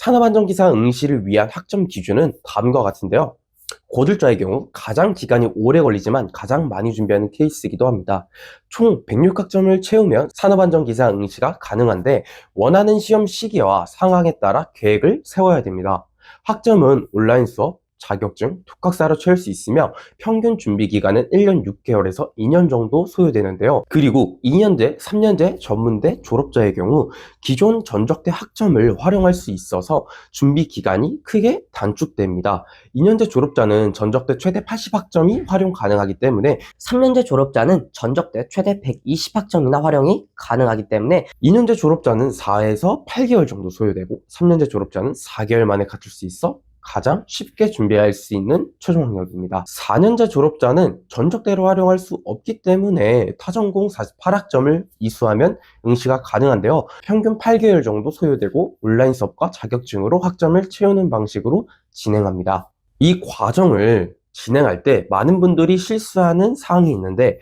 산업안전기사 응시를 위한 학점 기준은 다음과 같은데요. 고졸자의 경우 가장 기간이 오래 걸리지만 가장 많이 준비하는 케이스이기도 합니다. 총 106학점을 채우면 산업안전기사 응시가 가능한데 원하는 시험 시기와 상황에 따라 계획을 세워야 됩니다. 학점은 온라인 수업, 자격증, 독학사로 채울 수 있으며 평균 준비 기간은 1년 6개월에서 2년 정도 소요되는데요. 그리고 2년제, 3년제 전문대 졸업자의 경우 기존 전적대 학점을 활용할 수 있어서 준비 기간이 크게 단축됩니다. 2년제 졸업자는 전적대 최대 80학점이 활용 가능하기 때문에 3년제 졸업자는 전적대 최대 120학점이나 활용이 가능하기 때문에 2년제 졸업자는 4에서 8개월 정도 소요되고 3년제 졸업자는 4개월 만에 갖출 수 있어 가장 쉽게 준비할 수 있는 최종 학력입니다. 4년제 졸업자는 전적대로 활용할 수 없기 때문에 타전공 48학점을 이수하면 응시가 가능한데요. 평균 8개월 정도 소요되고 온라인 수업과 자격증으로 학점을 채우는 방식으로 진행합니다. 이 과정을 진행할 때 많은 분들이 실수하는 사항이 있는데